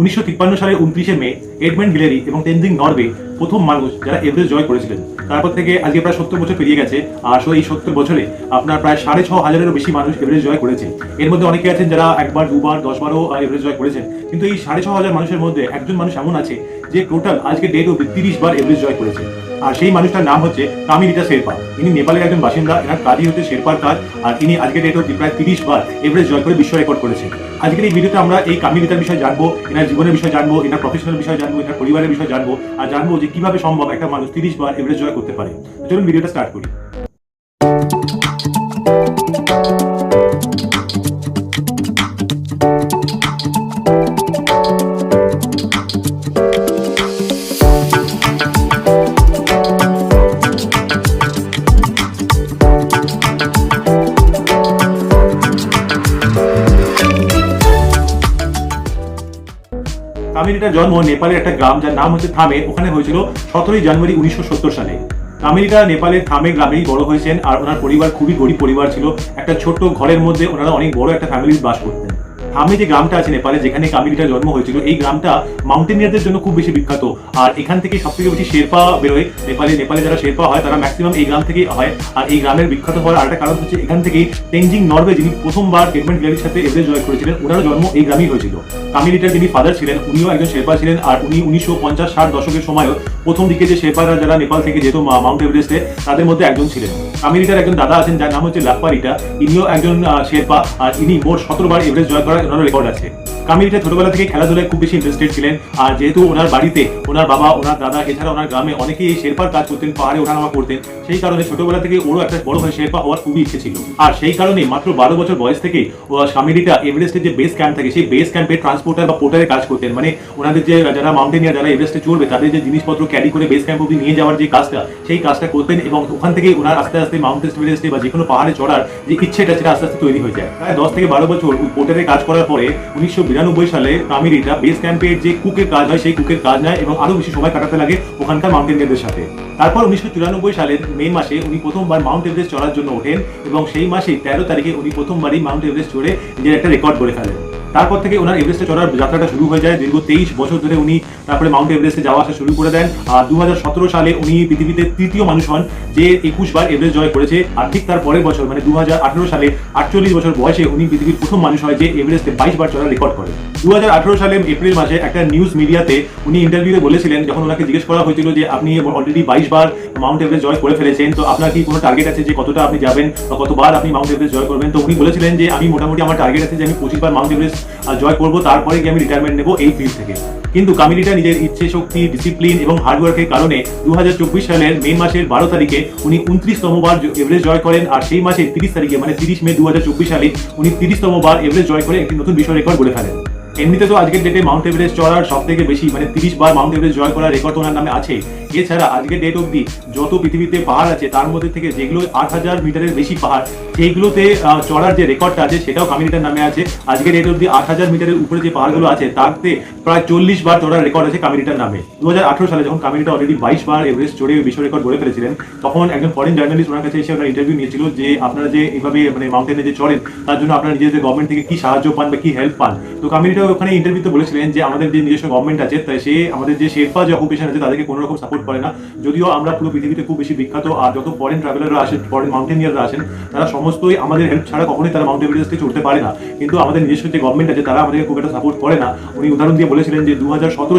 উনিশশো তিপ্পান্ন সালের উনত্রিশে মে, এডমেন্ড গিলেরি এবং তেনজিং নরওয়ে প্রথম মানুষ যারা এভারেস্ট জয় করেছিলেন। তারপর থেকে আজকে প্রায় সত্তর বছর পেরিয়ে গেছে আর আসলে এই সত্তর বছরে আপনার প্রায় সাড়ে ছ হাজারেরও বেশি মানুষ এভারেস্ট জয় করেছে। এর মধ্যে অনেকে আছেন যারা একবার, দুবার দশ বারও এভারেস্ট জয় করেছেন। কিন্তু এই সাড়ে ছ হাজার মানুষের মধ্যে একজন মানুষ এমন আছে যে টোটাল আজকে ডেট অব্দি তিরিশ বার এভারেস্ট জয় করেছে। আর সেই মানুষটার নাম হচ্ছে কামিরিতা শেরপা। ইনি নেপালের একজন বাসিন্দা, এনার কাজই হচ্ছে শেরপার কাজ, আর ইনি আজকে ডেট হচ্ছে প্রায় তিরিশ বার এভারেজ জয় করে বিশ্ব রেকর্ড করেছেন। আজকের এই ভিডিওতে আমরা এই কামিরিতার বিষয়ে জানব, এনার জীবনের বিষয়ে জানব, এনার প্রফেশনাল বিষয়ে জানব, এনার পরিবারের বিষয়ে জানব, আর জানব যে কীভাবে সম্ভব একটা মানুষ তিরিশ বার এভারেস্ট জয় করতে পারে। চলুন ভিডিওটা স্টার্ট করি। কামিনীটার জন্ম নেপালের একটা গ্রাম যার নাম হচ্ছে থামে। ওখানে হয়েছিল সতেরোই জানুয়ারি উনিশশো সত্তর সালে। কামিনীটা নেপালের থামে গ্রামেই বড় হয়েছেন আর ওনার পরিবার খুবই গরিব পরিবার ছিল। একটা ছোট্ট ঘরের মধ্যে ওনারা অনেক বড় একটা ফ্যামিলি বাস করতেন। থামে যে গ্রামটা আছে নেপালে, যেখানে কামিনীটার জন্ম হয়েছিল, এই গ্রামটা মাউন্টেনিয়ারদের জন্য খুব বেশি বিখ্যাত। আর এখান থেকে সব থেকে বেশি শেরপা বেরোয়। নেপালে নেপালে যারা শেরপা হয়, তারা ম্যাক্সিমাম এই গ্রাম থেকেই হয়। আর এই গ্রামের বিখ্যাত হওয়ার আরেকটা কারণ হচ্ছে এখান থেকেই তেনজিং নরওয়ে যিনি প্রথমবার এডমন্ড হিলারির সাথে এভারেস্ট জয় করেছিলেন ওনার জন্ম এই গ্রামেই হয়েছিল। কামিনীটার যিনি ফাদার ছিলেন, উনিও একজন শেরপা ছিলেন। আর উনি উনিশশো পঞ্চাশ ষাট দশকের সময়ও প্রথম দিকে যে শেরপারা যারা নেপাল থেকে যেত মাউন্ট এভারেস্টে তাদের মধ্যে একজন ছিলেন। আমেরিকার একজন দাদা আছেন, যার নাম হচ্ছে লাপ্পারিটা। ইনিও একজন শেরপা আর ইনি মোট সতেরো বার এভারেস্ট জয় করার রেকর্ড আছে। কামিনীটা ছোটবেলা থেকে খেলাধুলায় খুব বেশি ইন্টারেস্টেড ছিলেন। আর যেহেতু ওনার বাড়িতে ওনার বাবা, ওনার দাদা, এছাড়া ওনার গ্রামে অনেকেই এই শেরপার কাজ করতেন, পাহাড়ে ওঠানামা করতেন, সেই কারণে ছোটবেলা থেকে ওরও একটা বড় হয়ে শেরপা হওয়ার খুবই ইচ্ছে ছিল। আর সেই কারণে মাত্র বারো বছর বয়স থেকে কামিনীটা এভারেস্টের যে বেস ক্যাম্প থাকে, সেই বেস ক্যাম্পে ট্রান্সপোর্টার বা পোর্টারে কাজ করতেন। মানে ওনাদের যে, যারা মাউন্টেনিয়ার যারা এভারেস্টে চড়বে, তাদের যে জিনিসপত্র ক্যারি করে বেস ক্যাম্প অব্দি নিয়ে যাওয়ার যে কাজটা, সেই কাজটা করতেন এবং ওখান থেকে ওনার আস্তে আস্তে মাউন্ট এভারেস্টে বা যে কোনো পাহাড়ে চড়ার যে ইচ্ছেটা, সেটা আস্তে আস্তে তৈরি হয়ে যায়। প্রায় দশ থেকে বারো বছর পোর্টারে কাজ করার পরে উনিশশো বিরানব্বই সালে কামিরিটা বেস ক্যাম্পের যে কুকের কাজ হয়, সেই কুকের কাজ নেয় এবং আরও বেশি সময় কাটাতে লাগে ওখানকার মাউন্টেনিয়ারদের সাথে। তারপর উনিশশো চুরানব্বই সালের মে মাসে উনি প্রথমবার মাউন্ট এভারেস্ট চড়ার জন্য ওঠেন এবং সেই মাসে তেরো তারিখে উনি প্রথমবারই মাউন্ট এভারেস্ট চড়ে নিজের একটা রেকর্ড করে ফেলেন। তারপর থেকে ওনার এভারেস্টে চড়ার যাত্রাটা শুরু হয়ে যায়। দীর্ঘ তেইশ বছর ধরে উনি তারপরে মাউন্ট এভারেস্টে যাওয়া আসা শুরু করে দেন। আর দু হাজার সতেরো সালে উনি পৃথিবীতে তৃতীয় মানুষ হন যে একুশ বার এভারেস্ট জয় করেছে। আর ঠিক তার পরের বছর মানে দু হাজার আঠেরো সালে আটচল্লিশ বছর বয়সে উনি পৃথিবীর প্রথম মানুষ হয় যে এভারেস্টে বাইশ বার চড়ার রেকর্ড করে। দু হাজার আঠেরো সালে এপ্রিল মাসে একটা নিউজ মিডিয়াতে উনি ইন্টারভিউতে বলেছিলেন, যখন ওনাকে জিজ্ঞেস করা হয়েছিল যে, আপনি অলরেডি বাইশ বার মাউন্ট এভারেস্ট জয় করে ফেলেছেন, তো আপনার কি কোনো টার্গেট আছে যে কতটা আপনি যাবেন বা কতবার আপনি মাউন্ট এভারেস্ট জয় করবেন? তো উনি বলেছিলেন যে, আমি মোটামুটি আমার টার্গেট আছে যে আমি পঁচিশ বার মাউন্ট এভারেস্ট জয় করব, তারপরে গিয়ে আমি রিটায়ারমেন্ট নেব এই ফিল্ড থেকে। কিন্তু কামিনীটা নিজের ইচ্ছে, শক্তি ডিসিপ্লিন এবং হার্ডওয়ার্কের কারণে দু হাজার চব্বিশ সালের মে মাসের বারো তারিখে উনি উনত্রিশতম বার এভারেস্ট জয় করেন আর সেই মাসের তিরিশ তারিখে মানে তিরিশ মে দু হাজার চব্বিশ সালে উনি তিরিশতম বার এভারেস্ট জয় করে একটি নতুন বিশ্ব রেকর্ড বলে ফেলেন। এমনিতে তো আজকের ডেটে মাউন্ট এভারেস্ট চড়ার সব থেকে বেশি মানে তিরিশ বার মাউন্ট এভারেস্ট জয় করার রেকর্ড ওনার নামে আছে। এছাড়া আজকের ডেট অবধি যত পৃথিবীতে পাহাড় আছে, তার মধ্যে থেকে যেগুলো আট হাজার মিটারের বেশি পাহাড়, সেইগুলোতে চড়ার যে রেকর্ডটা আছে, সেটাও কামিনীটার নামে আছে। আজকের ডেট অবধি আট হাজার মিটারের উপরে যে পাহাড়গুলো আছে, তাতে প্রায় চল্লিশ বার চড়ার রেকর্ড আছে কামিনীটার নামে। দু সালে যখন কামিনীটা অলরেডি বাইশ বার এভারেস্ট চড়ে বিশ্ব রেকর্ড গড়ে ফেলেছিলেন, তখন একজন ফরেন জার্নালিস্ট ওনার কাছে এসে ওনার ইন্টারভিউ নিয়েছিল যে, আপনারা যে এইভাবে মানে মাউন্টেনে যে চড়েন, তার জন্য আপনারা নিজেদের গভর্নমেন্ট থেকে কি সাহায্য পান বা কি হেল্প পান? তো কামিনীটা ওখানে ইন্টারভিউতে বলেছিলেন যে আমাদের যে নিজস্ব গভর্নমেন্ট আছে, তাই সে আমাদের যে শেরপা যে অকুপেশন আছে, তাদেরকে কোনো রকম সাপোর্ট করে না। যদিও আমরা পুরো পৃথিবীতে খুব বেশি বিখ্যাত, আর যত ফরেন ট্রাভেলাররা আসেন ফরেন মাউন্টেনিয়াররা আসেন, তারা সমস্তই আমাদের হেল্প ছাড়া কখনোই তারা মাউন্ট এভারেস্টে চড়তে পারে না। কিন্তু আমাদের নিজস্ব যে গভর্নমেন্ট আছে, তারা আমাদেরকে খুব একটা সাপোর্ট করে না। উনি উদাহরণ দিয়ে বলেছিলেন যে দু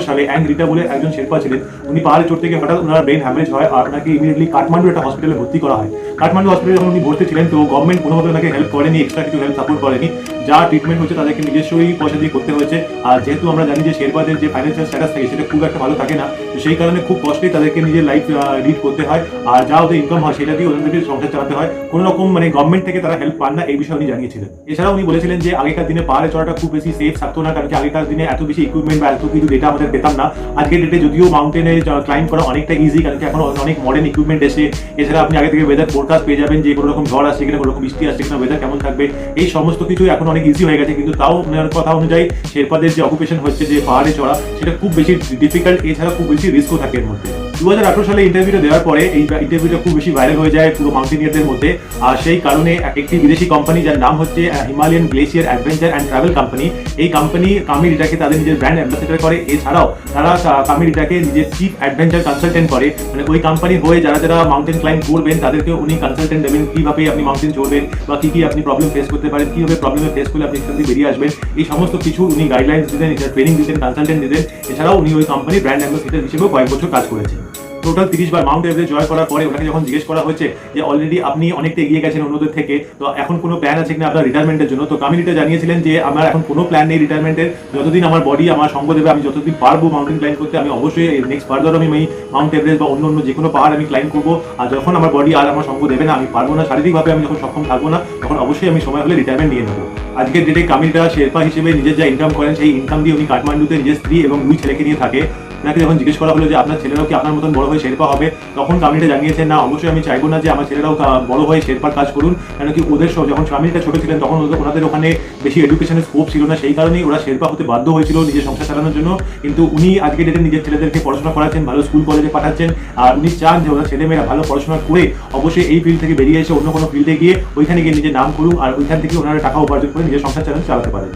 সালে অ্যাং রিটা বলে একজন শেরপা ছিলেন। উনি পাহাড়ে চড়তে গিয়ে হঠাৎ ওনার ব্রেন হ্যামেজ হয় আর ওনাকে ইমিডিয়েটলি কাঠমান্ডু একটা হসপিটালে ভর্তি করা হয়। কাঠমান্ডু হসপিটালে যখন উনি ভর্তি ছিলেন, তো গভর্নমেন্ট কোনোভাবে ওনাকে হেল্প করেনি এক্সট্রা কিছু হেল্প সাপোর্ট করেনি। যা ট্রিটমেন্ট হচ্ছে, তাদেরকে নিজস্বই পয়সা দিয়ে করতে হয়েছে আর যেহেতু আমরা জানি যে শেরপাদের যে ফাইন্যান্সিয়াল স্ট্যাটাস থাকে, সেটা খুব একটা ভালো থাকে না সেই কারণে খুব কষ্টই তাদেরকে নিজের লাইফ লিড করতে হয়। আর যা ওদের ইনকাম হয়, সেটা দিয়ে ওদেরকে সংসার চালাতে হয়। কোনো রকম মানে গভর্নমেন্ট থেকে তারা হেল্প পান না, এই বিষয়ে উনি জানিয়েছিলেন। এছাড়াও উনি বলেছিলেন যে, আগেকার দিনে পাহাড়ে চড়াটা খুব বেশি সেফ থাকতো না, কারণ কি আগেকার দিনে এত বেশি ইকুইপমেন্ট বা এত কিছু ডেটা আমাদের পেতাম না। আজকের ডেটে যদিও মাউন্টেনে ক্লাইম করা অনেকটা ইজি কারণ কি এখন অনেক মডার্ন ইকুইপমেন্ট এসে, এছাড়া আপনি আগে থেকে ওয়েদার ফোরকাস্ট পেয়ে যাবেন যে, কোনো রকম ঝড় আসছে কিনা, কোনো রকম বৃষ্টি আসছে কিনা ওয়েদার কেমন থাকবে, এই সমস্ত কিছু এখন অনেক ইজি হয়ে গেছে। কিন্তু তাও কথা অনুযায়ী শেরপাদের যে অকুপেশন হচ্ছে, যে পাহাড়ে চড়া, সেটা খুব বেশি ডিফিকাল্ট এছাড়া খুব বেশি রিস্কও থাকে এর মধ্যে। দু হাজার আঠারো সালে ইন্টারভিউটা দেওয়ার পরে এই ইন্টারভিউটা খুব বেশি ভাইরাল হয়ে যায় পুরো মাউন্টেনিয়ারদের মধ্যে। আর সেই কারণে একটি বিদেশি কোম্পানি যার নাম হচ্ছে Himalayan glacier adventure and travel company এই কোম্পানি কামিরিটাকে তাদের নিজের ব্র্যান্ড অ্যাম্বাসেডার করে। এছাড়াও তারা কা- কামিরিটাকে নিজের চিফ অ্যাডভেঞ্চার কনসালটেন্ট করে। মানে ওই কোম্পানির হয়ে যারা যারা মাউন্টেন ক্লাইম্ব করবেন তাদেরকে উনি কনসালটেন্ট দেবেন। কীভাবে আপনি মাউন্টেন চড়বেন বা কি কি আপনি প্রবলেম ফেস করতে পারেন, কীভাবে প্রবলেমে ফেস করলে আপনি এখান থেকে বেরিয়ে আসবেন, এই সমস্ত কিছু উনি গাইডলাইন্স দিতেন, এছাড়া ট্রেনিং দিতেন কনসালটেন্ট দিতেন, এছাড়াও উনি ওই কোম্পানির ব্র্যান্ড অ্যাম্বাসেডার হিসেবেও কয়েক বছর কাজ করেছেন। টোটাল তিরিশ বার মাউন্ট এভারেস্ট জয় করার পরে ওনাকে যখন জিজ্ঞেস করা হয়েছে যে অলরেডি আপনি অনেকটা এগিয়ে গেছেন অন্যদের থেকে, তো এখন কোনো প্ল্যান আছে কিনা আপনার রিটায়ারমেন্টের জন্য? তো কমিউনিটা জানিয়েছিলেন যে, আমার এখন কোনো প্ল্যান নেই রিটায়ারমেন্টের যতদিন আমার বডি আমার সঙ্গ দেবে, আমি যতদিন পারব মাউন্টেন ক্লাইম্ব করতে, আমি অবশ্যই নেক্সট ফার্দার আমি এই মাউন্ট এভারেস্ট বা অন্য অন্য যে কোনো পাহাড় আমি ক্লাইম্ব করব। আর যখন আমার বডি আর আমার সঙ্গ দেবে না, আমি পারব না, শারীরিকভাবে আমি যখন সক্ষম থাকব না, তখন অবশ্যই আমি সময় হলে রিটায়ারমেন্ট নিয়ে নেব। আজকের ডেটে কামিল দাস শেরপা হিসেবে নিজের যা ইনকাম করেন, সেই ইনকাম দিয়ে উনি কাঠমান্ডুতে নিজের স্ত্রী এবং দুই ছেলেকে নিয়ে থাকে। ওনাকে যখন জিজ্ঞেস করা হলো যে আপনার ছেলেরাও কি আপনার মতন বড় হয়ে শেরপা হবে, তখন কামিলটা জানিয়েছেন, না, অবশ্যই আমি চাইব না যে আমার ছেলেরাও বড় হয়ে শেরপার কাজ করুন। কেন কি ওদের সব, যখন কামিলটা ছোট ছিলেন, তখন ওনাদের ওখানে বেশি এডুকেশনের স্কোপ ছিল না। সেই কারণেই ওরা শেরপা হতে বাধ্য হয়েছিল নিজের সংসার চালানোর জন্য। কিন্তু উনি আজকে ডেটে নিজের ছেলেদেরকে পড়াশোনা করাচ্ছেন, ভালো স্কুল কলেজে পাঠাচ্ছেন। আর উনি চান যে ওরা ছেলেমেয়েরা ভালো পড়াশোনা করে অবশ্যই এই ফিল্ড থেকে বেরিয়ে এসে অন্য কোনো ফিল্ডে গিয়ে ওইখানে গিয়ে নিজের নাম করুন আর ওইখান থেকে ওনারা টাকা উপার্জন করে নিজের সংসার চালানো চালাতে পারেন।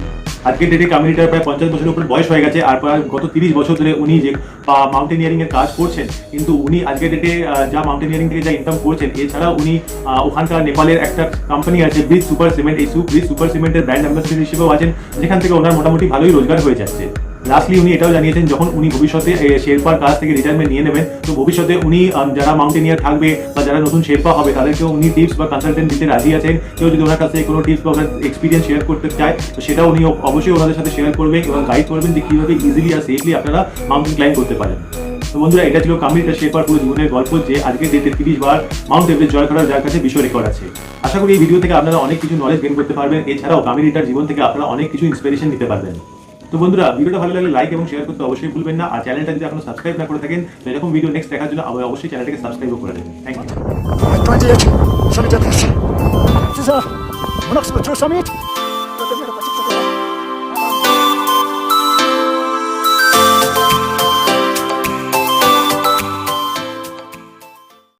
আজকের ডেটে কমিউনিটার প্রায় পঞ্চাশ বছরের উপরে বয়স হয়ে গেছে আর প্রায় গত তিরিশ বছর ধরে উনি যে মাউন্টেনিয়ারিং এর কাজ করছেন, কিন্তু উনি আজকের ডেটে যা মাউন্টেনিয়ারিং থেকে যা ইনকাম করছেন, এছাড়াও উনি ওখানকার নেপালের একটা কোম্পানি আছে ব্রিজ সুপার সিমেন্ট এই ব্রিজ সুপার সিমেন্টের ব্র্যান্ড অ্যাম্বাসিডার হিসেবেও আছেন, যেখান থেকে ওনার মোটামুটি ভালোই রোজগার হয়ে যাচ্ছে। লাস্টলি উনি এটাও জানিয়েছেন, যখন উনি ভবিষ্যতে শেরপার কাজ থেকে রিটায়ারমেন্ট নিয়ে নেবেন, তো ভবিষ্যতে উনি যারা মাউন্টেনিয়ার থাকবে বা যারা নতুন শেরপা হবে, তাদেরকেও উনি টিপস বা কনসালটেন্ট দিতে রাজি আছেন। কেউ যদি ওনার কাছ কোনো টিপস বা এক্সপিরিয়েন্স শেয়ার করতে চায়, তো সেটা উনি অবশ্যই ওনাদের সাথে শেয়ার করবেন এবং গাইড করবেন যে কীভাবে ইজিলি আর সেফলি আপনারা মাউন্টেন ক্লাইম্ব করতে পারেন। তো বন্ধুরা, এটা ছিল কামিলিটা শেরপার পুরো জীবনের গল্প যে আজকে ডেটে তিরিশ বার মাউন্ট এভারেস্ট জয় করার, যার কাছে বিশ্ব রেকর্ড আছে। আশা করি এই ভিডিও থেকে আপনারা অনেক কিছু নলেজ গেন করতে পারবেন। এছাড়াও কামিলিটার জীবন থেকে আপনারা অনেক কিছু ইন্সপিরেশন নিতে পারবেন। তো বন্ধুরা, ভিডিওটা ভালো লাগলে লাইক এবং শেয়ার করতে অবশ্যই ভুলবেন না। আর চ্যানেলটা যদি এখনও সাবস্ক্রাইব না করে থাকেন, তো এরকম ভিডিও নেক্সট দেখার জন্য অবশ্যই চ্যানেলটাকে সাবস্ক্রাইব করে দেবেন। Thank you